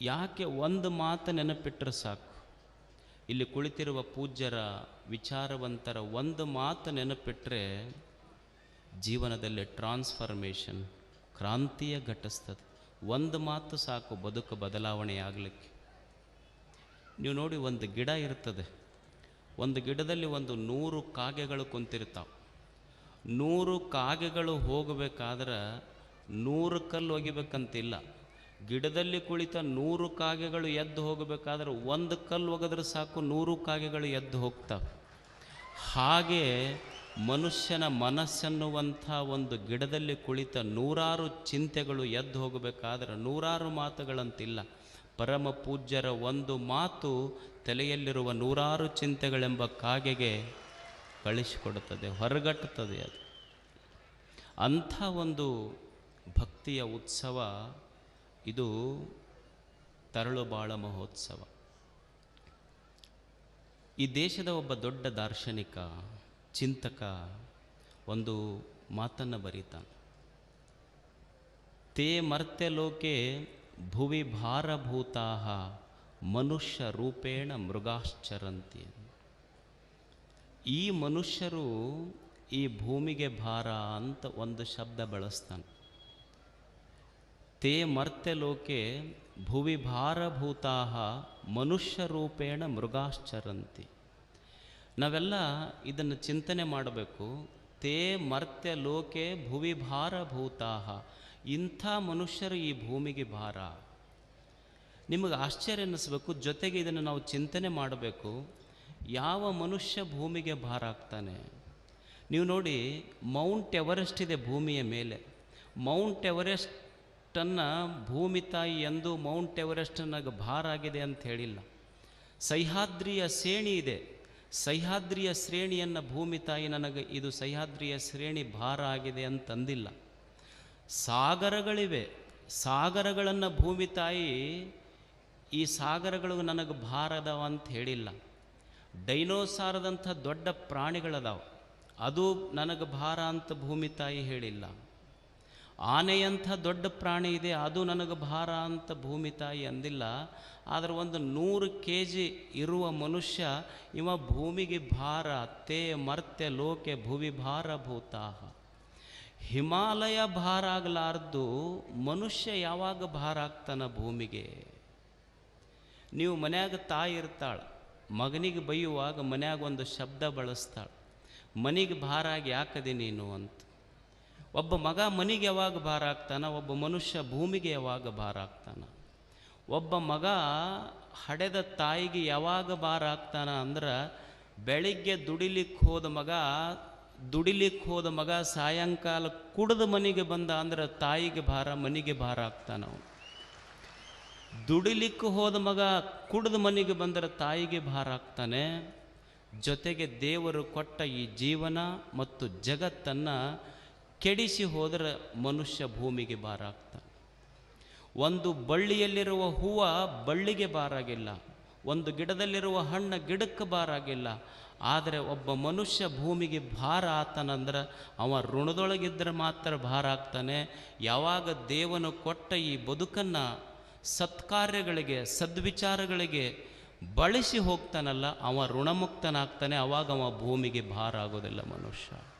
ಯಾಕೆ ಒಂದು ಮಾತು ನೆನಪಿಟ್ಟರೆ ಸಾಕು? ಇಲ್ಲಿ ಕುಳಿತಿರುವ ಪೂಜ್ಯರ ವಿಚಾರವಂತರ ಒಂದು ಮಾತು ನೆನಪಿಟ್ಟರೆ ಜೀವನದಲ್ಲಿ ಟ್ರಾನ್ಸ್ಫಾರ್ಮೇಷನ್ ಕ್ರಾಂತಿಯ ಘಟಿಸ್ತದೆ. ಒಂದು ಮಾತು ಸಾಕು ಬದುಕು ಬದಲಾವಣೆ ಆಗಲಿಕ್ಕೆ ನೀವು ನೋಡಿ ಒಂದು ಗಿಡ ಇರ್ತದೆ. ಒಂದು ಗಿಡದಲ್ಲಿ ಒಂದು ನೂರು ಕಾಗೆಗಳು ಕುಂತಿರ್ತಾವೆ. ನೂರು ಕಾಗೆಗಳು ಹೋಗಬೇಕಾದ್ರೆ ನೂರು ಕಲ್ಲು ಒಗಿಬೇಕಂತಿಲ್ಲ. ಗಿಡದಲ್ಲಿ ಕುಳಿತ ನೂರು ಕಾಗೆಗಳು ಎದ್ದು ಹೋಗಬೇಕಾದ್ರೆ ಒಂದು ಕಲ್ಲು ಒಗೆದ್ರೆ ಸಾಕು, ನೂರು ಕಾಗೆಗಳು ಎದ್ದು ಹೋಗ್ತವೆ. ಹಾಗೆ ಮನುಷ್ಯನ ಮನಸ್ಸೆನ್ನುವಂಥ ಒಂದು ಗಿಡದಲ್ಲಿ ಕುಳಿತ ನೂರಾರು ಚಿಂತೆಗಳು ಎದ್ದು ಹೋಗಬೇಕಾದ್ರೆ ನೂರಾರು ಮಾತುಗಳಂತಿಲ್ಲ. ಪರಮ ಪೂಜ್ಯರ ಒಂದು ಮಾತು ತಲೆಯಲ್ಲಿರುವ ನೂರಾರು ಚಿಂತೆಗಳೆಂಬ ಕಾಗೆಗೆ ಕಳಿಸಿಕೊಡುತ್ತದೆ, ಹೊರಗಟ್ಟುತ್ತದೆ ಅದು. ಅಂಥ ಒಂದು ಭಕ್ತಿಯ ಉತ್ಸವ ಇದು ತರಳುಬಾಳ ಮಹೋತ್ಸವ. ಈ ದೇಶದ ಒಬ್ಬ ದೊಡ್ಡ ದಾರ್ಶನಿಕ, ಚಿಂತಕ, ಒಂದು ಮಾತನ್ನು ಬರೀತಾನೆ. ತೇ ಮರ್ತ್ಯ ಲೋಕೆ ಭುವಿ ಭಾರಭೂತಾ ಮನುಷ್ಯ ರೂಪೇಣ ಮೃಗಾಶ್ಚರಂತಿ ಈ ಮನುಷ್ಯರು ಈ ಭೂಮಿಗೆ ಭಾರ ಅಂತ ಒಂದು ಶಬ್ದ ಬಳಸ್ತಾನೆ. ತೇ ಮರ್ತ್ಯ ಲೋಕೆ ಭುವಿ ಭಾರಭೂತಾ ಮನುಷ್ಯ ರೂಪೇಣ ಮೃಗಾಶ್ಚರಂತಿ. ನಾವೆಲ್ಲ ಇದನ್ನು ಚಿಂತನೆ ಮಾಡಬೇಕು. ತೇ ಮರ್ತ್ಯ ಲೋಕೆ ಭುವಿ ಭಾರಭೂತಾ ಇಂಥ ಮನುಷ್ಯರು ಈ ಭೂಮಿಗೆ ಭಾರ. ನಿಮಗೆ ಆಶ್ಚರ್ಯ ಅನ್ನಿಸ್ಬೇಕು. ಜೊತೆಗೆ ಇದನ್ನು ನಾವು ಚಿಂತನೆ ಮಾಡಬೇಕು. ಯಾವ ಮನುಷ್ಯ ಭೂಮಿಗೆ ಭಾರ ಆಗ್ತಾನೆ? ನೀವು ನೋಡಿ, ಮೌಂಟ್ ಎವರೆಸ್ಟ್ ಇದೆ ಭೂಮಿಯ ಮೇಲೆ. ಮೌಂಟ್ ಎವರೆಸ್ಟನ್ನು ಭೂಮಿ ತಾಯಿ ಎಂದು ಮೌಂಟ್ ಎವರೆಸ್ಟ್ ನನಗೆ ಭಾರ ಆಗಿದೆ ಅಂತ ಹೇಳಿಲ್ಲ. ಸಹ್ಯಾದ್ರಿಯ ಶ್ರೇಣಿ ಇದೆ. ಸಹ್ಯಾದ್ರಿಯ ಶ್ರೇಣಿಯನ್ನು ಭೂಮಿ ತಾಯಿ ನನಗೆ ಇದು ಸಹ್ಯಾದ್ರಿಯ ಶ್ರೇಣಿ ಭಾರ ಆಗಿದೆ ಅಂತಂದಿಲ್ಲ. ಸಾಗರಗಳಿವೆ. ಸಾಗರಗಳನ್ನು ಭೂಮಿ ತಾಯಿ ಈ ಸಾಗರಗಳು ನನಗೆ ಭಾರ ಅದಾವ ಅಂತ ಹೇಳಿಲ್ಲ. ಡೈನೋಸಾರದಂಥ ದೊಡ್ಡ ಪ್ರಾಣಿಗಳದಾವ. ಅದು ನನಗೆ ಭಾರ ಅಂತ ಭೂಮಿ ತಾಯಿ ಹೇಳಿಲ್ಲ. ಆನೆಯಂಥ ದೊಡ್ಡ ಪ್ರಾಣಿ ಇದೆ, ಅದು ನನಗೆ ಭಾರ ಅಂತ ಭೂಮಿ ತಾಯಿ ಅಂದಿಲ್ಲ. ಆದರೆ ಒಂದು ನೂರು ಕೆ ಜಿ ಇರುವ ಮನುಷ್ಯ, ಇವ ಭೂಮಿಗೆ ಭಾರ, ತೇ ಮರ್ತ್ಯ ಲೋಕೆ ಭುವಿ ಭಾರ ಭೂತಾಹ. ಹಿಮಾಲಯ ಭಾರ ಆಗಲಾರ್ದು, ಮನುಷ್ಯ ಯಾವಾಗ ಭಾರ ಆಗ್ತಾನ ಭೂಮಿಗೆ? ನೀವು ಮನ್ಯಾಗ ತಾಯಿ ಇರ್ತಾಳೆ, ಮಗನಿಗೆ ಬೈಯುವಾಗ ಮನ್ಯಾಗ ಒಂದು ಶಬ್ದ ಬಳಸ್ತಾಳೆ, ಮನಿಗೆ ಭಾರ ಆಗಿ ಯಾಕದೆ ನೀನು ಅಂತ. ಒಬ್ಬ ಮಗ ಮನೆಗೆ ಯಾವಾಗ ಭಾರ ಆಗ್ತಾನ ಒಬ್ಬ ಮನುಷ್ಯ ಭೂಮಿಗೆ ಯಾವಾಗ ಭಾರ ಆಗ್ತಾನ ಒಬ್ಬ ಮಗ ಹಡೆದ ತಾಯಿಗೆ ಯಾವಾಗ ಭಾರ ಆಗ್ತಾನ ಅಂದ್ರೆ ಬೆಳಿಗ್ಗೆ ದುಡಿಲಿಕ್ಕೆ ಹೋದ ಮಗ ದುಡಿಲಿಕ್ಕೆ ಹೋದ ಮಗ ಸಾಯಂಕಾಲ ಕುಡಿದ ಮನೆಗೆ ಬಂದ ಅಂದ್ರೆ ತಾಯಿಗೆ ಭಾರ, ಮನೆಗೆ ಭಾರ ಆಗ್ತಾನ ದುಡಿಲಿಕ್ಕೆ ಹೋದ ಮಗ ಕುಡಿದ ಮನೆಗೆ ಬಂದರೆ ತಾಯಿಗೆ ಭಾರ ಆಗ್ತಾನೆ ಜೊತೆಗೆ ದೇವರು ಕೊಟ್ಟ ಈ ಜೀವನ ಮತ್ತು ಜಗತ್ತನ್ನು ಕೆಡಿಸಿ ಹೋದರೆ ಮನುಷ್ಯ ಭೂಮಿಗೆ ಭಾರ ಆಗ್ತಾನೆ ಒಂದು ಬಳ್ಳಿಯಲ್ಲಿರುವ ಹೂವು ಬಳ್ಳಿಗೆ ಬಾರಾಗಿಲ್ಲ ಒಂದು ಗಿಡದಲ್ಲಿರುವ ಹಣ್ಣು ಗಿಡಕ್ಕೆ ಬಾರಾಗಿಲ್ಲ ಆದರೆ ಒಬ್ಬ ಮನುಷ್ಯ ಭೂಮಿಗೆ ಭಾರ ಆತನಂದ್ರೆ ಅವ ಋಣದೊಳಗಿದ್ದರೆ ಮಾತ್ರ ಭಾರ ಆಗ್ತಾನೆ ಯಾವಾಗ ದೇವನು ಕೊಟ್ಟ ಈ ಬದುಕನ್ನು ಸತ್ಕಾರ್ಯಗಳಿಗೆ, ಸದ್ವಿಚಾರಗಳಿಗೆ ಬಳಸಿ ಹೋಗ್ತಾನಲ್ಲ, ಅವ ಋಣಮುಕ್ತನಾಗ್ತಾನೆ, ಅವಾಗ ಅವ ಭೂಮಿಗೆ ಭಾರ ಆಗೋದಿಲ್ಲ ಮನುಷ್ಯ.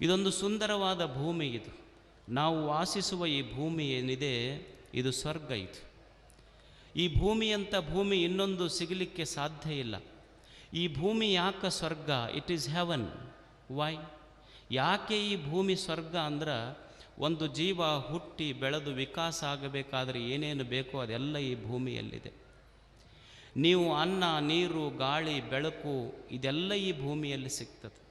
ಇದೊಂದು ಸುಂದರವಾದ ಭೂಮಿ ಇದು. ನಾವು ವಾಸಿಸುವ ಈ ಭೂಮಿ ಏನಿದೆ? ಇದು ಸ್ವರ್ಗ ಇದು. ಈ ಭೂಮಿಯಂಥ ಭೂಮಿ ಇನ್ನೊಂದು ಸಿಗಲಿಕ್ಕೆ ಸಾಧ್ಯ ಇಲ್ಲ. ಈ ಭೂಮಿ ಯಾಕೆ ಸ್ವರ್ಗ? ಇಟ್ ಈಸ್ ಹೆವನ್ ವೈ ಯಾಕೆ ಈ ಭೂಮಿ ಸ್ವರ್ಗ ಅಂದ್ರೆ ಒಂದು ಜೀವ ಹುಟ್ಟಿ ಬೆಳೆದು ವಿಕಾಸ ಆಗಬೇಕಾದ್ರೆ ಏನೇನು ಬೇಕೋ ಅದೆಲ್ಲ ಈ ಭೂಮಿಯಲ್ಲಿದೆ. ನೀವು ಅನ್ನ, ನೀರು, ಗಾಳಿ, ಬೆಳಕು ಇದೆಲ್ಲ ಈ ಭೂಮಿಯಲ್ಲಿ ಸಿಗ್ತದೆ.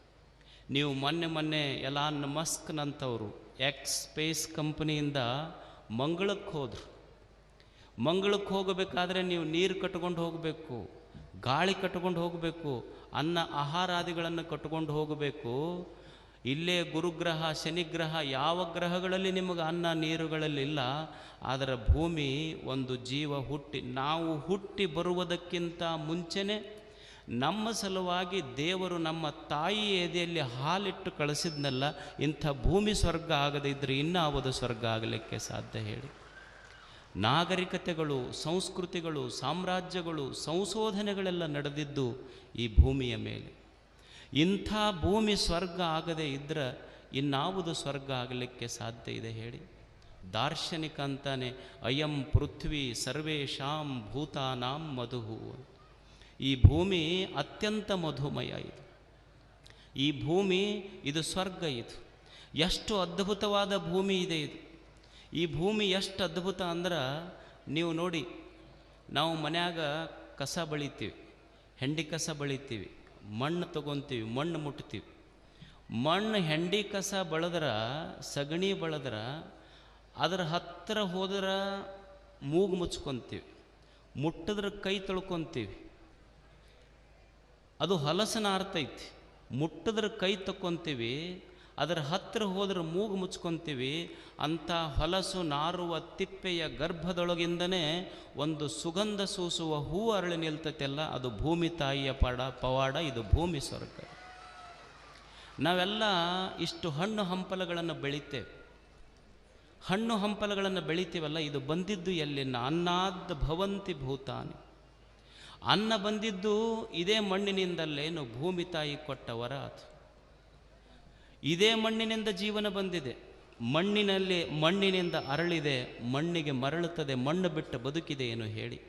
ನೀವು ಮೊನ್ನೆ ಮೊನ್ನೆ ಎಲಾನ್ ಮಸ್ಕ್ನಂಥವರು ಎಕ್ಸ್ ಸ್ಪೇಸ್ ಕಂಪ್ನಿಯಿಂದ ಮಂಗಳಕ್ಕೆ ಹೋದರು. ಮಂಗಳಕ್ಕೆ ಹೋಗಬೇಕಾದ್ರೆ ನೀವು ನೀರು ಕಟ್ಕೊಂಡು ಹೋಗಬೇಕು, ಗಾಳಿ ಕಟ್ಕೊಂಡು ಹೋಗಬೇಕು, ಅನ್ನ ಆಹಾರಾದಿಗಳನ್ನು ಕಟ್ಕೊಂಡು ಹೋಗಬೇಕು. ಇಲ್ಲೇ ಗುರುಗ್ರಹ, ಶನಿಗ್ರಹ ಯಾವ ಗ್ರಹಗಳಲ್ಲಿ ನಿಮಗೆ ಅನ್ನ ನೀರುಗಳಲ್ಲಿಲ್ಲ ಆದರೆ ಭೂಮಿ ಒಂದು ಜೀವ ಹುಟ್ಟಿ, ನಾವು ಹುಟ್ಟಿ ಬರುವುದಕ್ಕಿಂತ ಮುಂಚೆನೇ ನಮ್ಮ ಸಲುವಾಗಿ ದೇವರು ನಮ್ಮ ತಾಯಿ ಎದೆಯಲ್ಲಿ ಹಾಲಿಟ್ಟು ಕಳಿಸಿದ್ನಲ್ಲ, ಇಂಥ ಭೂಮಿ ಸ್ವರ್ಗ ಆಗದಿದ್ದರೆ ಇನ್ನಾವುದು ಸ್ವರ್ಗ ಆಗಲಿಕ್ಕೆ ಸಾಧ್ಯ ಹೇಳಿ. ನಾಗರಿಕತೆಗಳು, ಸಂಸ್ಕೃತಿಗಳು, ಸಾಮ್ರಾಜ್ಯಗಳು, ಸಂಶೋಧನೆಗಳೆಲ್ಲ ನಡೆದಿದ್ದು ಈ ಭೂಮಿಯ ಮೇಲೆ. ಇಂಥ ಭೂಮಿ ಸ್ವರ್ಗ ಆಗದೇ ಇದ್ದರೆ ಇನ್ನಾವುದು ಸ್ವರ್ಗ ಆಗಲಿಕ್ಕೆ ಸಾಧ್ಯ ಇದೆ ಹೇಳಿ. ದಾರ್ಶನಿಕ ಅಂತಾನೆ, ಅಯಂ ಪೃಥ್ವಿ ಸರ್ವೇಶಾಂ ಭೂತಾನಾಂ ಮಧುಹು ಈ ಭೂಮಿ ಅತ್ಯಂತ ಮಧುಮಯ ಇದು. ಈ ಭೂಮಿ, ಇದು ಸ್ವರ್ಗ ಇದು. ಎಷ್ಟು ಅದ್ಭುತವಾದ ಭೂಮಿ ಇದೆ ಇದು. ಈ ಭೂಮಿ ಎಷ್ಟು ಅದ್ಭುತ ಅಂದ್ರೆ, ನೀವು ನೋಡಿ, ನಾವು ಮನ್ಯಾಗ ಕಸ ಬಳಿತೀವಿ, ಹೆಂಡಿ ಕಸ ಬಳಿತೀವಿ, ಮಣ್ಣು ತಗೊತೀವಿ, ಮಣ್ಣು ಮುಟ್ತೀವಿ. ಮಣ್ಣು, ಹೆಂಡಿ ಕಸ ಬಳದ್ರೆ, ಸಗಣಿ ಬಳದ್ರೆ, ಅದರ ಹತ್ತಿರ ಹೋದ್ರೆ ಮೂಗು ಮುಚ್ಕೊತೀವಿ, ಮುಟ್ಟಿದ್ರೆ ಕೈ ತೊಳ್ಕೊತೀವಿ. ಅದು ಹೊಲಸನ ಐತಿ. ಮುಟ್ಟದ್ರ ಕೈ ತಕ್ಕೊಂತೀವಿ, ಅದರ ಹತ್ತಿರ ಹೋದ್ರೆ ಮೂಗು ಮುಚ್ಕೊತೀವಿ, ಅಂಥ ಹೊಲಸು ನಾರುವ ತಿಪ್ಪೆಯ ಗರ್ಭದೊಳಗಿಂದನೇ ಒಂದು ಸುಗಂಧ ಸೂಸುವ ಹೂ ಅರಳಿ ನಿಲ್ತೈತೆಲ್ಲ, ಅದು ಭೂಮಿ ತಾಯಿಯ ಪಾಡ, ಪವಾಡ, ಇದು ಭೂಮಿ ಸ್ವರ್ಗ. ನಾವೆಲ್ಲ ಇಷ್ಟು ಹಣ್ಣು ಹಂಪಲಗಳನ್ನು ಬೆಳಿತೇವೆ. ಹಣ್ಣು ಹಂಪಲಗಳನ್ನು ಬೆಳಿತೀವಲ್ಲ, ಇದು ಬಂದಿದ್ದು ಎಲ್ಲಿನ ಅನ್ನಾದ ಭವಂತಿ ಭೂತಾನಿ. ಅನ್ನ ಬಂದಿದ್ದು ಇದೇ ಮಣ್ಣಿನಿಂದಲ್ಲೇನು ಭೂಮಿ ತಾಯಿ ಕೊಟ್ಟವರ ಅದು. ಇದೇ ಮಣ್ಣಿನಿಂದ ಜೀವನ ಬಂದಿದೆ. ಮಣ್ಣಿನಲ್ಲಿ, ಮಣ್ಣಿನಿಂದ ಅರಳಿದೆ, ಮಣ್ಣಿಗೆ ಮರಳುತ್ತದೆ, ಮಣ್ಣು ಬಿಟ್ಟು ಬದುಕಿದೆ ಏನು ಹೇಳಿ.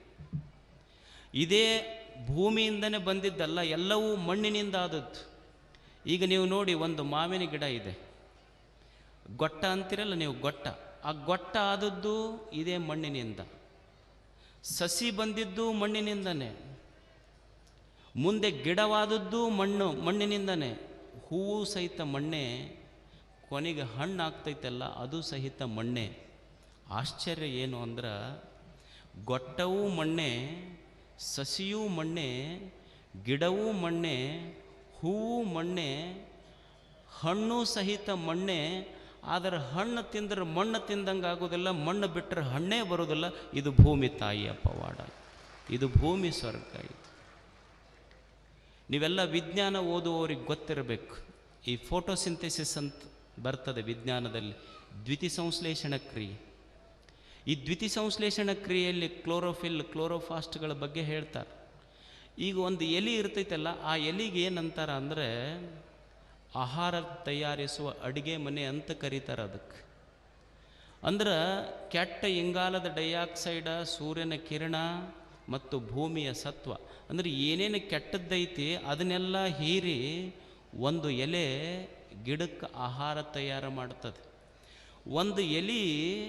ಇದೇ ಭೂಮಿಯಿಂದನೇ ಬಂದಿದ್ದಲ್ಲ, ಎಲ್ಲವೂ ಮಣ್ಣಿನಿಂದ ಆದದ್ದು. ಈಗ ನೀವು ನೋಡಿ, ಒಂದು ಮಾವಿನ ಗಿಡ ಇದೆ. ಗೊಟ್ಟ ಅಂತಿರಲ್ಲ ನೀವು ಗೊಟ್ಟ. ಆ ಗೊಟ್ಟ ಆದದ್ದು ಇದೇ ಮಣ್ಣಿನಿಂದ. ಸಸಿ ಬಂದಿದ್ದು ಮಣ್ಣಿನಿಂದನೇ. ಮುಂದೆ ಗಿಡವಾದದ್ದು ಮಣ್ಣು, ಮಣ್ಣಿನಿಂದನೇ. ಹೂವು ಸಹಿತ ಮಣ್ಣೆ, ಕೊನೆಗೆ ಹಣ್ಣು ಆಗ್ತೈತಲ್ಲ ಅದು ಸಹಿತ ಮಣ್ಣೆ. ಆಶ್ಚರ್ಯ ಏನು ಅಂದ್ರೆ, ಗೊಟ್ಟವೂ ಮಣ್ಣೆ, ಸಸಿಯೂ ಮಣ್ಣೆ, ಗಿಡವೂ ಮಣ್ಣೆ, ಹೂವು ಮಣ್ಣೆ, ಹಣ್ಣು ಸಹಿತ ಮಣ್ಣೆ ಆದರೆ ಹಣ್ಣು ತಿಂದ್ರೆ ಮಣ್ಣು ತಿಂದಂಗೆ ಆಗೋದಿಲ್ಲ, ಮಣ್ಣು ಬಿಟ್ಟರೆ ಹಣ್ಣೇ ಬರೋದಿಲ್ಲ. ಇದು ಭೂಮಿ ತಾಯಿಯ ಪವಾಡ ಇದು ಭೂಮಿ ಸ್ವರ್ಗ ಇದು. ನೀವೆಲ್ಲ ವಿಜ್ಞಾನ ಓದುವವರಿಗೆ ಗೊತ್ತಿರಬೇಕು. ಈ ಫೋಟೋಸಿಂಥೆಸಿಸ್ ಅಂತ ಬರ್ತದೆ ವಿಜ್ಞಾನದಲ್ಲಿ. ದ್ವಿತಿ ಸಂಶ್ಲೇಷಣ ಕ್ರಿಯೆ. ಈ ದ್ವಿತಿ ಸಂಶ್ಲೇಷಣ ಕ್ರಿಯೆಯಲ್ಲಿ ಕ್ಲೋರೋಫಿಲ್, ಕ್ಲೋರೋಫಾಸ್ಟ್ಗಳ ಬಗ್ಗೆ ಹೇಳ್ತಾರೆ. ಈಗ ಒಂದು ಎಲೆ ಇರ್ತೈತಲ್ಲ, ಆ ಎಲಿಗೆ ಏನಂತಾರ ಅಂದರೆ ಆಹಾರ ತಯಾರಿಸುವ ಅಡುಗೆ ಮನೆ ಅಂತ ಕರೀತಾರೆ ಅದಕ್ಕೆ. ಅಂದ್ರೆ ಕೆಟ್ಟ ಇಂಗಾಲದ ಡೈಆಕ್ಸೈಡ ಸೂರ್ಯನ ಕಿರಣ ಮತ್ತು ಭೂಮಿಯ ಸತ್ವ. ಅಂದರೆ ಏನೇನು ಕೆಟ್ಟದ್ದೈತಿ ಅದನ್ನೆಲ್ಲ ಹೀರಿ ಒಂದು ಎಲೆ ಗಿಡಕ್ಕೆ ಆಹಾರ ತಯಾರು ಮಾಡ್ತದೆ. ಒಂದು ಎಲೆ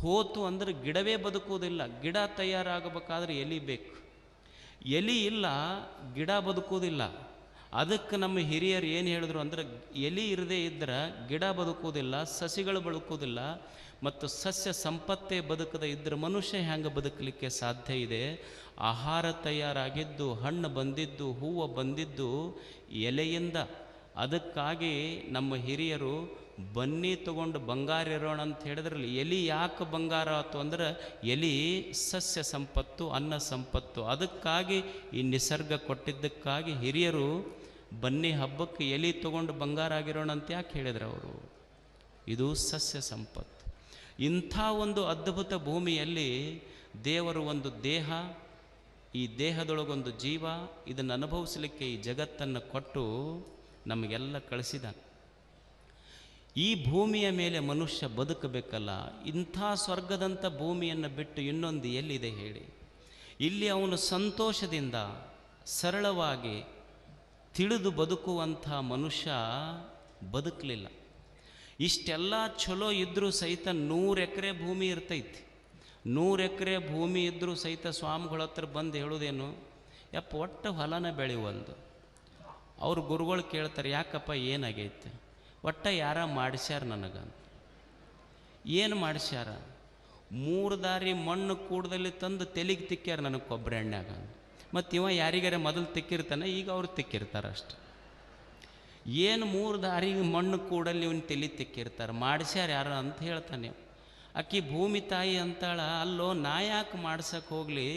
ಹೋತು ಅಂದ್ರೆ ಗಿಡವೇ ಬದುಕುವುದಿಲ್ಲ. ಗಿಡ ತಯಾರಾಗಬೇಕಾದ್ರೆ ಎಲೆ ಬೇಕು. ಎಲೆ ಇಲ್ಲ, ಗಿಡ ಬದುಕುವುದಿಲ್ಲ. ಅದಕ್ಕೆ ನಮ್ಮ ಹಿರಿಯರು ಏನು ಹೇಳಿದ್ರು ಅಂದ್ರೆ, ಎಲಿ ಇರದೇ ಇದ್ದರೆ ಗಿಡ ಬದುಕುವುದಿಲ್ಲ, ಸಸಿಗಳು ಬದುಕುವುದಿಲ್ಲ, ಮತ್ತು ಸಸ್ಯ ಸಂಪತ್ತೇ ಬದುಕದ ಇದ್ರೆ ಮನುಷ್ಯ ಹೆಂಗೆ ಬದುಕಲಿಕ್ಕೆ ಸಾಧ್ಯ ಇದೆ? ಆಹಾರ ತಯಾರಾಗಿದ್ದು, ಹಣ್ಣು ಬಂದಿದ್ದು, ಹೂವು ಬಂದಿದ್ದು ಎಲೆಯಿಂದ. ಅದಕ್ಕಾಗಿ ನಮ್ಮ ಹಿರಿಯರು, ಬನ್ನಿ ತಗೊಂಡು ಬಂಗಾರ ಇರೋಣ ಅಂತ ಹೇಳಿದ್ರಲ್ಲಿ, ಎಲಿ ಯಾಕೆ ಬಂಗಾರ ಆಯ್ತು ಅಂದ್ರೆ, ಎಲಿ ಸಸ್ಯ ಸಂಪತ್ತು, ಅನ್ನ ಸಂಪತ್ತು. ಅದಕ್ಕಾಗಿ ಈ ನಿಸರ್ಗ ಕೊಟ್ಟಿದ್ದಕ್ಕಾಗಿ ಹಿರಿಯರು ಬನ್ನಿ ಹಬ್ಬಕ್ಕೆ ಎಲೆ ತಗೊಂಡು ಬಂಗಾರ ಆಗಿರೋಣ ಅಂತ ಯಾಕೆ ಹೇಳಿದ್ರು ಅವರು? ಇದು ಸಸ್ಯ ಸಂಪತ್ತು. ಇಂಥ ಒಂದು ಅದ್ಭುತ ಭೂಮಿಯಲ್ಲಿ ದೇವರು ಒಂದು ದೇಹ, ಈ ದೇಹದೊಳಗೊಂದು ಜೀವ ಇದನ್ನು ಅನುಭವಿಸಲಿಕ್ಕೆ ಈ ಜಗತ್ತನ್ನು ಕೊಟ್ಟು ನಮಗೆಲ್ಲ ಕಳಿಸಿದ ಈ ಭೂಮಿಯ ಮೇಲೆ ಮನುಷ್ಯ ಬದುಕಬೇಕಲ್ಲ, ಇಂಥ ಸ್ವರ್ಗದಂಥ ಭೂಮಿಯನ್ನು ಬಿಟ್ಟು ಇನ್ನೊಂದು ಎಲ್ಲಿದೆ ಹೇಳಿ? ಇಲ್ಲಿ ಅವನು ಸಂತೋಷದಿಂದ ಸರಳವಾಗಿ ತಿಳಿದು ಬದುಕುವಂಥ ಮನುಷ್ಯ ಬದುಕಲಿಲ್ಲ. ಇಷ್ಟೆಲ್ಲ ಚಲೋ ಇದ್ದರೂ ಸಹಿತ ನೂರು ಎಕರೆ ಭೂಮಿ ಇರ್ತೈತಿ. ನೂರು ಎಕರೆ ಭೂಮಿ ಇದ್ದರೂ ಸಹಿತ ಸ್ವಾಮಿಗಳ ಹತ್ರ ಬಂದು ಹೇಳೋದೇನು, ಯಪ್ಪ ಒಟ್ಟು ಹೊಲನ ಬೆಳೆಯುವಲ್ದು ಅವ್ರು ಗುರುಗಳು ಕೇಳ್ತಾರೆ, ಯಾಕಪ್ಪ ಏನಾಗೈತೆ? ಒಟ್ಟ ಯಾರ ಮಾಡಿಸ್ಯಾರ ನನಗೆ ಏನು ಮಾಡಿಸ್ಯಾರ? ಮೂರು ದಾರಿ ಮಣ್ಣು ಕೂಡದಲ್ಲಿ ತಂದು ತೆಲಿಗೆ ತಿಕ್ಕ್ಯಾರ ನನಗೆ ಕೊಬ್ಬರಿ ಎಣ್ಣೆಗ ಮತ್ತು ಇವ ಯಾರಿಗಾರ ಮೊದಲು ತಿಕ್ಕಿರ್ತಾನೆ, ಈಗ ಅವ್ರು ತಿಕ್ಕಿರ್ತಾರೆ ಅಷ್ಟೆ. ಏನು ಮೂರು ದಾರಿ ಮಣ್ಣು ಕೂಡಲ್ಲಿ ಇವನು ತಲೆ ತಿಕ್ಕಿರ್ತಾರೆ, ಮಾಡಿಸ್ಯಾರ ಯಾರು ಅಂತ ಹೇಳ್ತಾನೆ ಅಕ್ಕಿ ಭೂಮಿ ತಾಯಿ ಅಂತಾಳ, ಅಲ್ಲೋ ನಾ ಯಾಕೆ ಮಾಡ್ಸಕ್ಕೆ ಹೋಗಲಿ?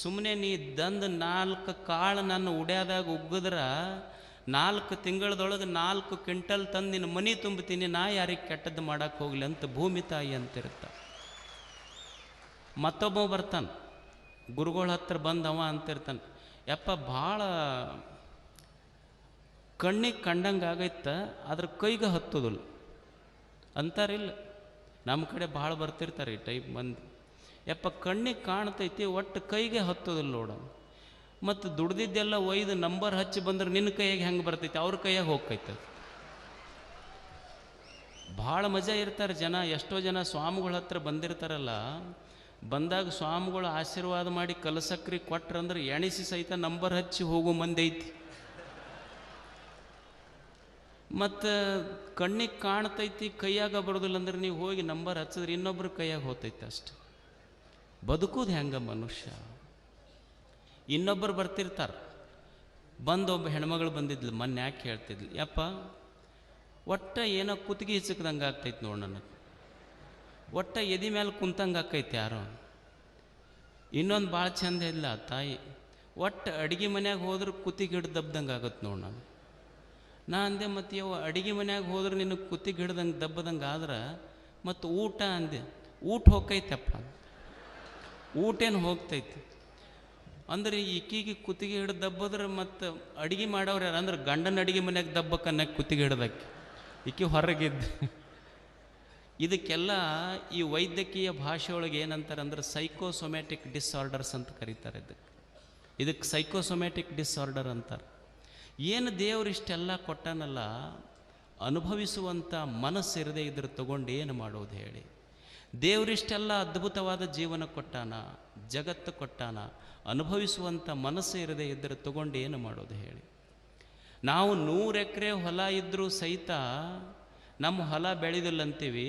ಸುಮ್ಮನೆ ನೀ ದಂದು ನಾಲ್ಕು ಕಾಳು ನನ್ನ ಉಡ್ಯಾದಾಗ ಉಗ್ಗದ್ರ, ನಾಲ್ಕು ತಿಂಗಳದೊಳಗೆ ನಾಲ್ಕು ಕ್ವಿಂಟಲ್ ತಂದು ನಿನ್ನ ಮನೆ ತುಂಬುತ್ತೀನಿ ನಾ ಯಾರಿಗೆ ಕೆಟ್ಟದ್ದು ಮಾಡೋಕ್ಕೆ ಹೋಗ್ಲಿ ಅಂತ ಭೂಮಿ ತಾಯಿ ಅಂತಿರ್ತ ಮತ್ತೊಬ್ಬ ಬರ್ತಾನೆ. ಗುರುಗಳ ಹತ್ರ ಬಂದವ ಅಂತಿರ್ತಾನೆ. ಯಪ್ಪ, ಭಾಳ ಕಣ್ಣಿಗೆ ಕಂಡಂಗೆ ಆಗೈತ ಅದ್ರ ಕೈಗೆ ಹತ್ತೋದಿಲ್ಲ. ಅಂತಾರಿಲ್ಲ ನಮ್ಮ ಕಡೆ ಭಾಳ ಬರ್ತಿರ್ತಾರೆ ಈ ಟೈಪ್ ಮಂದಿ. ಯಪ್ಪ, ಕಣ್ಣಿಗೆ ಕಾಣ್ತೈತಿ, ಒಟ್ಟು ಕೈಗೆ ಹತ್ತೋದಿಲ್ಲ ನೋಡ. ಮತ್ತು ದುಡ್ದಿದ್ದೆಲ್ಲ ಒಯ್ದು ನಂಬರ್ ಹಚ್ಚಿ ಬಂದ್ರೆ ನಿನ್ನ ಕೈಯಾಗೆ ಹೆಂಗೆ ಬರ್ತೈತಿ? ಅವ್ರ ಕೈಯಾಗೆ ಹೋಗ್ತೈತೆ. ಭಾಳ ಮಜಾ ಇರ್ತಾರೆ ಜನ. ಎಷ್ಟೋ ಜನ ಸ್ವಾಮಿಗಳ ಹತ್ರ ಬಂದಿರ್ತಾರಲ್ಲ ಬಂದಾಗ ಸ್ವಾಮಿಗಳು ಆಶೀರ್ವಾದ ಮಾಡಿ ಕಲಸಕ್ರಿ ಕೊಟ್ರಂದ್ರೆ ಎಣಿಸಿ ಸಹಿತ ನಂಬರ್ ಹಚ್ಚಿ ಹೋಗೋ ಮಂದಿ ಐತಿ. ಮತ್ತು ಕಣ್ಣಿಗೆ ಕಾಣ್ತೈತಿ, ಕೈಯಾಗ ಬರೋದಿಲ್ಲ ಅಂದ್ರೆ ನೀವು ಹೋಗಿ ನಂಬರ್ ಹಚ್ಚಿದ್ರೆ ಇನ್ನೊಬ್ಬರು ಕೈಯಾಗ ಹೋತೈತೆ ಅಷ್ಟೆ. ಬದುಕುದು ಹೆಂಗ ಮನುಷ್ಯ? ಇನ್ನೊಬ್ಬರು ಬರ್ತಿರ್ತಾರೆ. ಬಂದ ಒಬ್ಬ ಹೆಣ್ಮಗಳು ಬಂದಿದ್ಲು ಮೊನ್ನೆ ಯಾಕೆ ಹೇಳ್ತಿದ್ಲು ಯಪ್ಪ, ಒಟ್ಟ ಏನೋ ಕುತ್ತಿಗೆ ಹಿಚಕ್ದಂಗೆ ಆಗ್ತೈತೆ ನೋಡಿ ನನಗೆ. ಒಟ್ಟ ಎದಿ ಮೇಲೆ ಕುಂತಂಗೆ ಆಕೈತೆ ಯಾರೋ. ಇನ್ನೊಂದು ಭಾಳ ಚಂದ ಇಲ್ಲ ತಾಯಿ. ಒಟ್ಟು ಅಡುಗೆ ಮನ್ಯಾಗ ಹೋದ್ರೆ ಕುತ್ತಿ ಗಿಡ ದಬ್ದಂಗೆ ಆಗುತ್ತೆ ನೋಡಿ ನಾನು. ನಾ ಅಂದೆ, ಮತ್ತು ಯಾವ ಅಡುಗೆ ಮನ್ಯಾಗ ಹೋದ್ರೆ ನಿನಗೆ ಕುತ್ತಿ ಹಿಡ್ದಂಗೆ ದಬ್ಬದಂಗೆ ಆದ್ರೆ ಮತ್ತು ಊಟ ಅಂದೆ, ಊಟ ಹೋಗ್ತೈತಪ್ಪ ಊಟೇನು ಹೋಗ್ತೈತಿ. ಅಂದ್ರೆ ಈಕಿಗೆ ಕುತ್ತಿಗೆ ಹಿಡ್ದು ದಬ್ಬದ್ರೆ ಮತ್ತು ಅಡುಗೆ ಮಾಡೋರು ಯಾರು? ಅಂದ್ರೆ ಗಂಡನ ಅಡುಗೆ ಮನ್ಯಾಗ ದಬ್ಬಕ್ಕನ್ನಕ್ಕೆ ಕುತ್ತಿಗೆ ಹಿಡ್ದಕ್ಕೆ ಈಕಿ ಹೊರಗಿದ್ದು. ಇದಕ್ಕೆಲ್ಲ ಈ ವೈದ್ಯಕೀಯ ಭಾಷೆಯೊಳಗೆ ಏನಂತಾರೆ ಅಂದ್ರೆ ಸೈಕೋಸೊಮ್ಯಾಟಿಕ್ ಡಿಸಾರ್ಡರ್ಸ್ ಅಂತ ಕರೀತಾರೆ ಇದಕ್ಕೆ. ಇದಕ್ಕೆ ಸೈಕೋಸೊಮ್ಯಾಟಿಕ್ ಡಿಸಾರ್ಡರ್ ಅಂತಾರೆ. ಏನು ದೇವ್ರು ಇಷ್ಟೆಲ್ಲ ಕೊಟ್ಟನಲ್ಲ, ಅನುಭವಿಸುವಂಥ ಮನಸ್ಸು ಇರದೇ ಇದ್ರೆ ತಗೊಂಡು ಏನು ಮಾಡೋದು ಹೇಳಿ. ದೇವರಿಷ್ಟೆಲ್ಲ ಅದ್ಭುತವಾದ ಜೀವನ ಕೊಟ್ಟಾನ, ಜಗತ್ತು ಕೊಟ್ಟಾನ, ಅನುಭವಿಸುವಂಥ ಮನಸ್ಸು ಇರದೇ ಇದ್ದರೆ ತಗೊಂಡು ಏನು ಮಾಡೋದು ಹೇಳಿ. ನಾವು ನೂರು ಎಕರೆ ಹೊಲ ಇದ್ದರೂ ಸಹಿತ ನಮ್ಮ ಹೊಲ ಬೆಳೆದಿಲ್ಲ ಅಂತೀವಿ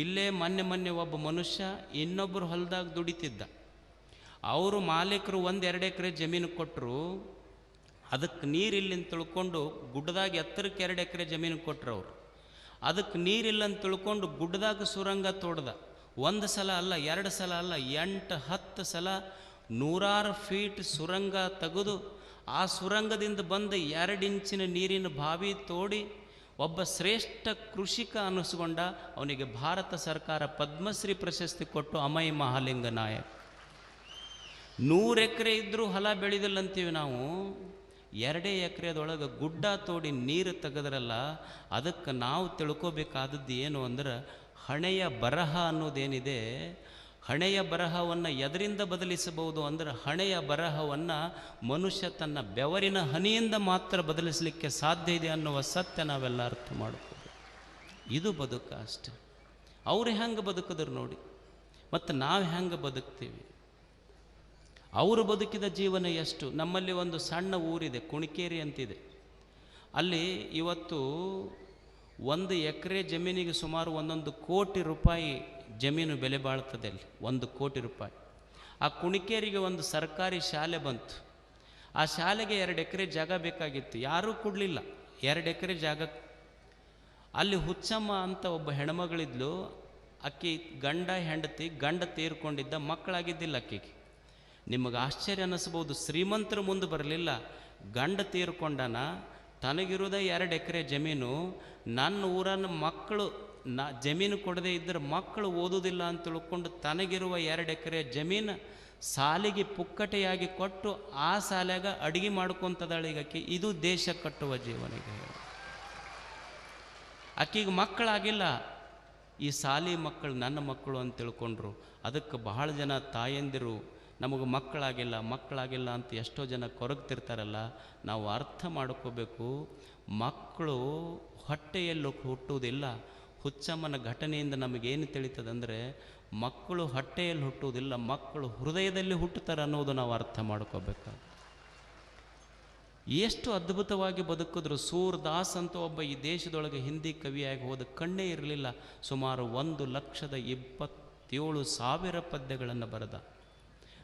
ಇಲ್ಲೇ ಮೊನ್ನೆ ಮೊನ್ನೆ ಒಬ್ಬ ಮನುಷ್ಯ ಇನ್ನೊಬ್ಬರು ಹೊಲದಾಗ ದುಡಿತಿದ್ದ. ಅವರು ಮಾಲೀಕರು ಒಂದು ಎರಡು ಎಕರೆ ಜಮೀನು ಕೊಟ್ಟರು ಅದಕ್ಕೆ ನೀರಿಲ್ಲ ಅಂತ ತಿಳ್ಕೊಂಡು ಗುಡ್ಡದಾಗ ಎತ್ತರಕ್ಕೆ ಎರಡು ಎಕರೆ ಜಮೀನು ಕೊಟ್ಟರು ಅವರು. ಅದಕ್ಕೆ ನೀರಿಲ್ಲ ಅಂತ ತಿಳ್ಕೊಂಡು ಗುಡ್ಡದಾಗ ಸುರಂಗ ತೋಡ್ದ. ಒಂದು ಸಲ ಅಲ್ಲ, ಎರಡು ಸಲ ಅಲ್ಲ, ಎಂಟು, ಹತ್ತು ಸಲ ನೂರಾರು ಫೀಟ್ ಸುರಂಗ ತೆಗೆದು ಆ ಸುರಂಗದಿಂದ ಬಂದು ಎರಡು ಇಂಚಿನ ನೀರಿನ ಬಾವಿ ತೋಡಿ ಒಬ್ಬ ಶ್ರೇಷ್ಠ ಕೃಷಿಕ ಅನ್ನಿಸ್ಕೊಂಡ ಅವನಿಗೆ ಭಾರತ ಸರ್ಕಾರ ಪದ್ಮಶ್ರೀ ಪ್ರಶಸ್ತಿ ಕೊಟ್ಟು ಅಮಯ್ ಮಹಾಲಿಂಗ ನಾಯಕ್. ನೂರು ಎಕರೆ ಇದ್ದರೂ ಹೊಲ ಬೆಳೆದಿಲ್ಲ ಅಂತೀವಿ ನಾವು. ಎರಡೇ ಎಕರೆದೊಳಗೆ ಗುಡ್ಡ ತೋಡಿ ನೀರು ತೆಗೆದ್ರಲ್ಲ, ಅದಕ್ಕೆ ನಾವು ತಿಳ್ಕೋಬೇಕಾದದ್ದು ಏನು ಅಂದ್ರೆ ಹಣೆಯ ಬರಹ ಅನ್ನೋದೇನಿದೆ ಹಣೆಯ ಬರಹವನ್ನು ಎದರಿಂದ ಬದಲಿಸಬಹುದು ಅಂದರೆ ಹಣೆಯ ಬರಹವನ್ನು ಮನುಷ್ಯ ತನ್ನ ಬೆವರಿನ ಹನಿಯಿಂದ ಮಾತ್ರ ಬದಲಿಸಲಿಕ್ಕೆ ಸಾಧ್ಯ ಇದೆ ಅನ್ನುವ ಸತ್ಯ ನಾವೆಲ್ಲ ಅರ್ಥ ಮಾಡ್ಕೋಬೇಕು ಇದು ಬದುಕು ಅಷ್ಟೆ. ಅವ್ರು ಹೆಂಗೆ ಬದುಕಿದ್ರು ನೋಡಿ. ಮತ್ತು ನಾವು ಹೆಂಗೆ ಬದುಕ್ತೀವಿ? ಅವರು ಬದುಕಿದ ಜೀವನ ಎಷ್ಟು? ನಮ್ಮಲ್ಲಿ ಒಂದು ಸಣ್ಣ ಊರಿದೆ, ಕುಣಿಕೇರಿ ಅಂತಿದೆ. ಅಲ್ಲಿ ಇವತ್ತು ಒಂದು ಎಕರೆ ಜಮೀನಿಗೆ ಸುಮಾರು ಒಂದೊಂದು ಕೋಟಿ ರೂಪಾಯಿ ಜಮೀನು ಬೆಲೆ ಬಾಳ್ತದೆ ಅಲ್ಲಿ, ಒಂದು ಕೋಟಿ ರೂಪಾಯಿ. ಆ ಕುಣಿಕೇರಿಗೆ ಒಂದು ಸರ್ಕಾರಿ ಶಾಲೆ ಬಂತು. ಆ ಶಾಲೆಗೆ ಎರಡು ಎಕರೆ ಜಾಗ ಬೇಕಾಗಿತ್ತು, ಯಾರೂ ಕೊಡಲಿಲ್ಲ, ಎರಡು ಎಕರೆ ಜಾಗ. ಅಲ್ಲಿ ಹುಚ್ಚಮ್ಮ ಅಂತ ಒಬ್ಬ ಹೆಣ್ಮಗಳಿದ್ಲು ಅಕ್ಕಿ ಗಂಡ, ಹೆಂಡತಿ, ಗಂಡ ತೀರ್ಕೊಂಡಿದ್ದ, ಮಕ್ಕಳಾಗಿದ್ದಿಲ್ಲ ಅಕ್ಕಿಗೆ ನಿಮಗೆ ಆಶ್ಚರ್ಯ ಅನ್ನಿಸ್ಬೋದು ಶ್ರೀಮಂತರು ಮುಂದೆ ಬರಲಿಲ್ಲ, ಗಂಡ ತೀರ್ಕೊಂಡನ ತನಗಿರೋದೇ ಎರಡು ಎಕರೆ ಜಮೀನು, ನನ್ನ ಊರನ್ನು ಮಕ್ಕಳು ನಾ ಜಮೀನು ಕೊಡದೇ ಇದ್ದರೆ ಮಕ್ಕಳು ಓದೋದಿಲ್ಲ ಅಂತ ತಿಳ್ಕೊಂಡು ತನಗಿರುವ ಎರಡು ಎಕರೆ ಜಮೀನು ಸಾಲಿಗೆ ಪುಕ್ಕಟೆಯಾಗಿ ಕೊಟ್ಟು ಆ ಸಾಲಾಗ ಅಡುಗೆ ಮಾಡ್ಕೊತದಾಳೆ ಈಗ ಅಕ್ಕಿ. ಇದು ದೇಶ ಕಟ್ಟುವ ಜೀವನಿಗೆ ಅಕ್ಕಿಗೆ ಮಕ್ಕಳಾಗಿಲ್ಲ. ಈ ಸಾಲಿ ಮಕ್ಕಳು ನನ್ನ ಮಕ್ಕಳು ಅಂತ ತಿಳ್ಕೊಂಡ್ರು. ಅದಕ್ಕೆ ಬಹಳ ಜನ ತಾಯಂದಿರು ನಮಗೆ ಮಕ್ಕಳಾಗಿಲ್ಲ ಮಕ್ಕಳಾಗಿಲ್ಲ ಅಂತ ಎಷ್ಟೋ ಜನ ಕೊರಗ್ತಿರ್ತಾರಲ್ಲ. ನಾವು ಅರ್ಥ ಮಾಡ್ಕೋಬೇಕು. ಮಕ್ಕಳು ಹೊಟ್ಟೆಯಲ್ಲಿ ಹುಟ್ಟುವುದಿಲ್ಲ. ಹುಚ್ಚಮ್ಮನ ಘಟನೆಯಿಂದ ನಮಗೇನು ತಿಳಿತದಂದರೆ, ಮಕ್ಕಳು ಹೊಟ್ಟೆಯಲ್ಲಿ ಹುಟ್ಟುವುದಿಲ್ಲ, ಮಕ್ಕಳು ಹೃದಯದಲ್ಲಿ ಹುಟ್ಟುತ್ತಾರೆ ಅನ್ನೋದು ನಾವು ಅರ್ಥ ಮಾಡ್ಕೋಬೇಕು ಎಷ್ಟು ಅದ್ಭುತವಾಗಿ ಬದುಕಿದ್ರು, ಸೂರ್ದಾಸ್ ಅಂತ ಒಬ್ಬ ಈ ದೇಶದೊಳಗೆ ಹಿಂದಿ ಕವಿಯಾಗಿ ಹೋದ ಕಣ್ಣೇ ಇರಲಿಲ್ಲ, ಸುಮಾರು ಒಂದು ಲಕ್ಷದ ಇಪ್ಪತ್ತೇಳು ಸಾವಿರ ಪದ್ಯಗಳನ್ನು ಬರೆದ.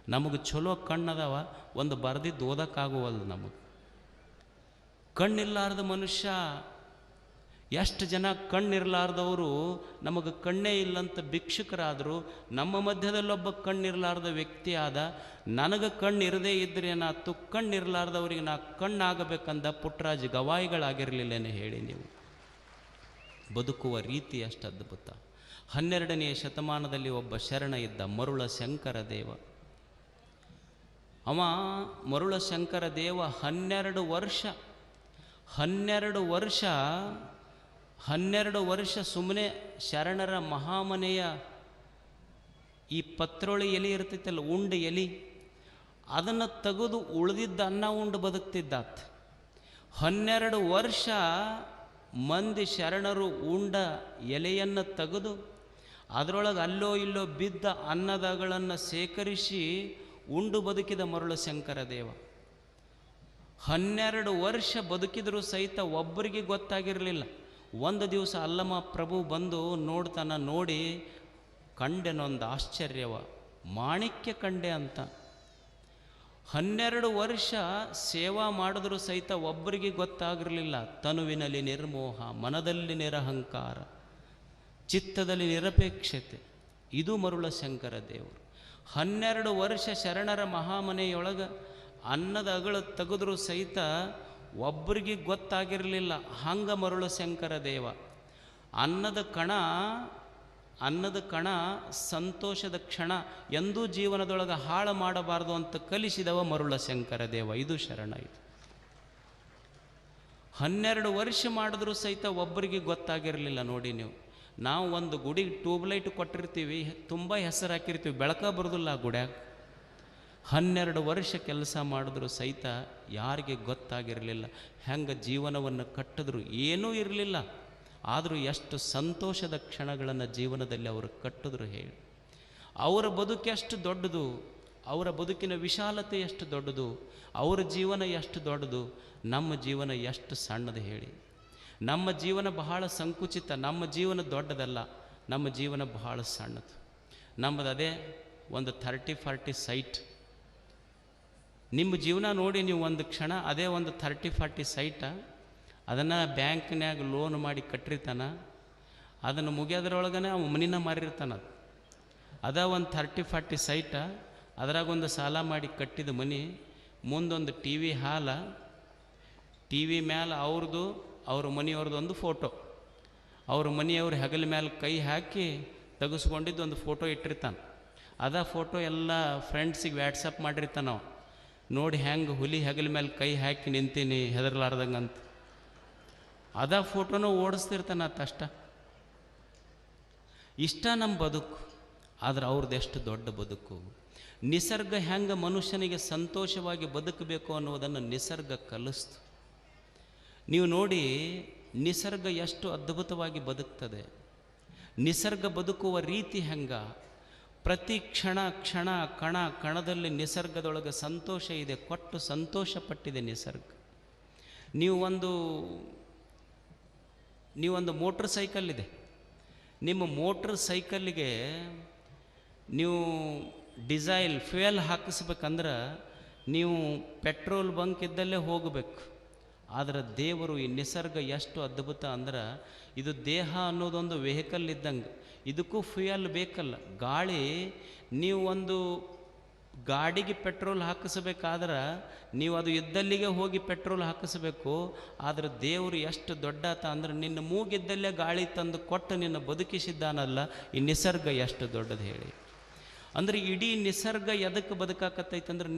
ನಮಗೆ ಚಲೋ ಕಣ್ಣದವ, ಒಂದು ಬರೆದಿದ್ದು ಓದೋಕ್ಕಾಗುವಲ್ದು ನಮಗೆ. ಕಣ್ಣಿಲ್ಲಾರದ ಮನುಷ್ಯ ಎಷ್ಟು ಜನ ಕಣ್ಣಿರಲಾರ್ದವರು ನಮಗೆ ಕಣ್ಣೇ ಇಲ್ಲಂತ ಭಿಕ್ಷುಕರಾದರು ನಮ್ಮ ಮಧ್ಯದಲ್ಲೊಬ್ಬ ಕಣ್ಣಿರಲಾರ್ದ ವ್ಯಕ್ತಿ ಆದ, ನನಗೆ ಕಣ್ಣಿರದೇ ಇದ್ದರೆ ಏನಾಯ್ತು ಕಣ್ಣಿರಲಾರ್ದವ್ರಿಗೆ ನಾ ಕಣ್ಣಾಗಬೇಕಂದ ಪುಟ್ಟರಾಜ್ ಗವಾಯಿಗಳಾಗಿರಲಿಲ್ಲೇನೆ ಹೇಳಿ ನೀವು. ಬದುಕುವ ರೀತಿ ಅಷ್ಟು ಅದ್ಭುತ. ಹನ್ನೆರಡನೆಯ ಶತಮಾನದಲ್ಲಿ ಒಬ್ಬ ಶರಣ ಇದ್ದ ಮರುಳ ಶಂಕರ ದೇವ. ಅವ ಮರುಳ ಶಂಕರ ದೇವ ಹನ್ನೆರಡು ವರ್ಷ ಹನ್ನೆರಡು ವರ್ಷ ಹನ್ನೆರಡು ವರ್ಷ ಸುಮ್ಮನೆ ಶರಣರ ಮಹಾಮನೆಯ ಈ ಪತ್ರೊಳಿ ಎಲೆ ಇರ್ತೈತಲ್ಲ, ಉಂಡ ಎಲೆ, ಅದನ್ನು ತೆಗೆದು ಉಳಿದಿದ್ದ ಅನ್ನ ಉಂಡು ಬದುಕ್ತಿದ್ದಾತ. ಹನ್ನೆರಡು ವರ್ಷ ಮಂದಿ ಶರಣರು ಉಂಡ ಎಲೆಯನ್ನು ತೆಗೆದು ಅದರೊಳಗೆ ಅಲ್ಲೋ ಇಲ್ಲೋ ಬಿದ್ದ ಅನ್ನದಗಳನ್ನು ಸೇಕರಿಸಿ ಉಂಡು ಬದುಕಿದ ಮರುಳು ಶಂಕರ ದೇವ ಹನ್ನೆರಡು ವರ್ಷ ಬದುಕಿದರೂ ಸಹಿತ ಒಬ್ಬರಿಗೆ ಗೊತ್ತಾಗಿರಲಿಲ್ಲ. ಒಂದು ದಿವಸ ಅಲ್ಲಮ ಪ್ರಭು ಬಂದು ನೋಡ್ತಾನ ನೋಡಿ, ಕಂಡೆನೊಂದು ಆಶ್ಚರ್ಯವ. ಮಾಣಿಕ್ಯ ಕಂಡೆ ಅಂತ. ಹನ್ನೆರಡು ವರ್ಷ ಸೇವಾ ಮಾಡಿದ್ರೂ ಸಹಿತ ಒಬ್ಬರಿಗೆ ಗೊತ್ತಾಗಿರಲಿಲ್ಲ. ತನುವಿನಲ್ಲಿ ನಿರ್ಮೋಹ, ಮನದಲ್ಲಿ ನಿರಹಂಕಾರ, ಚಿತ್ತದಲ್ಲಿ ನಿರಪೇಕ್ಷತೆ. ಇದು ಮರುಳ ಶಂಕರ ದೇವರು. ಹನ್ನೆರಡು ವರ್ಷ ಶರಣರ ಮಹಾಮನೆಯೊಳಗೆ ಅನ್ನದ ಅಗಳು ತೆಗೆದ್ರೂ ಸಹಿತ ಒಬ್ಬರಿಗೆ ಗೊತ್ತಾಗಿರಲಿಲ್ಲ, ಹಂಗ ಮರುಳ ಶಂಕರ ದೇವ. ಅನ್ನದ ಕಣ ಅನ್ನದ ಕಣ ಸಂತೋಷದ ಕ್ಷಣ, ಎಂದೂ ಜೀವನದೊಳಗೆ ಹಾಳು ಮಾಡಬಾರದು ಅಂತ ಕಲಿಸಿದವ ಮರುಳ ಶಂಕರ ದೇವ. ಇದು ಶರಣ ಇದು. ಹನ್ನೆರಡು ವರ್ಷ ಮಾಡಿದ್ರೂ ಸಹಿತ ಒಬ್ಬರಿಗೆ ಗೊತ್ತಾಗಿರಲಿಲ್ಲ ನೋಡಿ ನೀವು. ನಾವು ಒಂದು ಗುಡಿಗೆ ಟ್ಯೂಬ್ಲೈಟ್ ಕೊಟ್ಟಿರ್ತೀವಿ, ತುಂಬ ಹೆಸರು ಹಾಕಿರ್ತೀವಿ ಬೆಳಕ ಬರೋದಿಲ್ಲ ಆ ಗುಡ್ಯಾಗ. ಹನ್ನೆರಡು ವರ್ಷ ಕೆಲಸ ಮಾಡಿದ್ರು ಸಹಿತ ಯಾರಿಗೆ ಗೊತ್ತಾಗಿರಲಿಲ್ಲ. ಹೆಂಗೆ ಜೀವನವನ್ನು ಕಟ್ಟಿದ್ರು ಏನೂ ಇರಲಿಲ್ಲ. ಆದರೂ ಎಷ್ಟು ಸಂತೋಷದ ಕ್ಷಣಗಳನ್ನು ಜೀವನದಲ್ಲಿ ಅವರು ಕಟ್ಟಿದ್ರು ಹೇಳಿ. ಅವರ ಬದುಕೆಷ್ಟು ದೊಡ್ಡದು. ಅವರ ಬದುಕಿನ ವಿಶಾಲತೆ ಎಷ್ಟು ದೊಡ್ಡದು. ಅವರ ಜೀವನ ಎಷ್ಟು ದೊಡ್ಡದು. ನಮ್ಮ ಜೀವನ ಎಷ್ಟು ಸಣ್ಣದು ಹೇಳಿ. ನಮ್ಮ ಜೀವನ ಬಹಳ ಸಂಕುಚಿತ. ನಮ್ಮ ಜೀವನ ದೊಡ್ಡದಲ್ಲ. ನಮ್ಮ ಜೀವನ ಬಹಳ ಸಣ್ಣದು. ನಮ್ಮದು ಅದೇ ಒಂದು ಥರ್ಟಿ ಫಾರ್ಟಿ ಸೈಟ್. ನಿಮ್ಮ ಜೀವನ ನೋಡಿ ನೀವು ಒಂದು ಕ್ಷಣ ಅದೇ ಒಂದು ಥರ್ಟಿ ಫಾರ್ಟಿ ಸೈಟ ಅದನ್ನು ಬ್ಯಾಂಕ್ನ್ಯಾಗ ಲೋನ್ ಮಾಡಿ ಕಟ್ಟಿರ್ತಾನ. ಅದನ್ನು ಮುಗಿಯೋದ್ರೊಳಗನೆ ಅವ ಮನಿನ ಮಾರಿರ್ತಾನ ಅದು. ಅದ ಒಂದು ಥರ್ಟಿ ಫಾರ್ಟಿ ಸೈಟ ಅದ್ರಾಗ ಒಂದು ಸಾಲ ಮಾಡಿ ಕಟ್ಟಿದ ಮನಿ, ಮುಂದೊಂದು ಟಿ ವಿ ಹಾಲ ಟಿ ವಿ ಮ್ಯಾಲೆ ಅವ್ರದ್ದು ಅವ್ರ ಮನೆಯವ್ರದ್ದು ಒಂದು ಫೋಟೋ ಅವ್ರ ಮನೆಯವ್ರ ಹೆಗಲ ಮೇಲೆ ಕೈ ಹಾಕಿ ತೆಗೆಸ್ಕೊಂಡಿದ್ದು ಒಂದು ಫೋಟೋ ಇಟ್ಟಿರ್ತಾನೆ. ಅದ ಫೋಟೋ ಎಲ್ಲ ಫ್ರೆಂಡ್ಸಿಗೆ ವ್ಯಾಟ್ಸಪ್ ಮಾಡಿರ್ತಾನೆ ನೋಡಿ ಹೆಂಗೆ ಹುಲಿ ಹೆಗಲ ಮೇಲೆ ಕೈ ಹಾಕಿ ನಿಂತೀನಿ ಹೆದರ್ಲಾರ್ದಂಗಂತ. ಅದ ಫೋಟೋನೂ ಓಡಿಸ್ತಿರ್ತಾನ ಅಷ್ಟ. ಇಷ್ಟ ನಮ್ಮ ಬದುಕು, ಆದ್ರೆ ಅವ್ರದ್ದು ಎಷ್ಟು ದೊಡ್ಡ ಬದುಕು. ನಿಸರ್ಗ ಹೆಂಗೆ ಮನುಷ್ಯನಿಗೆ ಸಂತೋಷವಾಗಿ ಬದುಕಬೇಕು ಅನ್ನೋದನ್ನು ನಿಸರ್ಗ ಕಲಿಸ್ತು. ನೀವು ನೋಡಿ, ನಿಸರ್ಗ ಎಷ್ಟು ಅದ್ಭುತವಾಗಿ ಬದುಕ್ತದೆ. ನಿಸರ್ಗ ಬದುಕುವ ರೀತಿ ಹೆಂಗ? ಪ್ರತಿ ಕ್ಷಣ ಕ್ಷಣ, ಕಣ, ಕಣದಲ್ಲಿ ನಿಸರ್ಗದೊಳಗೆ ಸಂತೋಷ ಇದೆ, ಕೊಟ್ಟು ಸಂತೋಷ ಪಟ್ಟಿದೆ ನಿಸರ್ಗ. ನೀವು ಒಂದು ನೀವೊಂದು ಮೋಟ್ರ್ ಸೈಕಲ್ ಇದೆ. ನಿಮ್ಮ ಮೋಟ್ರ್ ಸೈಕಲ್ಲಿಗೆ ನೀವು ಡಿಸೈಲ್ ಫ್ಯೂಯಲ್ ಹಾಕಿಸ್ಬೇಕಂದ್ರೆ ನೀವು ಪೆಟ್ರೋಲ್ ಬಂಕ್ ಇದ್ದಲ್ಲೇ ಹೋಗಬೇಕು. ಆದರೆ ದೇವರು ಈ ನಿಸರ್ಗ ಎಷ್ಟು ಅದ್ಭುತ ಅಂದ್ರೆ ಇದು ದೇಹ ಅನ್ನೋದೊಂದು ವೆಹಿಕಲ್ ಇದ್ದಂಗೆ. ಇದಕ್ಕೂ ಫ್ಯೂಯಲ್ ಬೇಕಲ್ಲ. ಗಾಳಿ, ನೀವು ಒಂದು ಗಾಡಿಗೆ ಪೆಟ್ರೋಲ್ ಹಾಕಿಸ್ಬೇಕಾದ್ರೆ ನೀವು ಅದು ಇದ್ದಲ್ಲಿಗೆ ಹೋಗಿ ಪೆಟ್ರೋಲ್ ಹಾಕಿಸ್ಬೇಕು. ಆದರೆ ದೇವರು ಎಷ್ಟು ದೊಡ್ಡತ ಅಂದ್ರೆ ನಿನ್ನ ಮೂಗಿದ್ದಲ್ಲೇ ಗಾಳಿ ತಂದು ಕೊಟ್ಟು ನಿನ್ನ ಬದುಕಿಸಿದ್ದಾನಲ್ಲ, ಈ ನಿಸರ್ಗ ಎಷ್ಟು ದೊಡ್ಡದು ಹೇಳಿ. ಅಂದ್ರೆ ಇಡೀ ನಿಸರ್ಗ ಎದಕ್ಕೆ ಬದುಕಾಕತ್ತೈತಂದ್ರೆ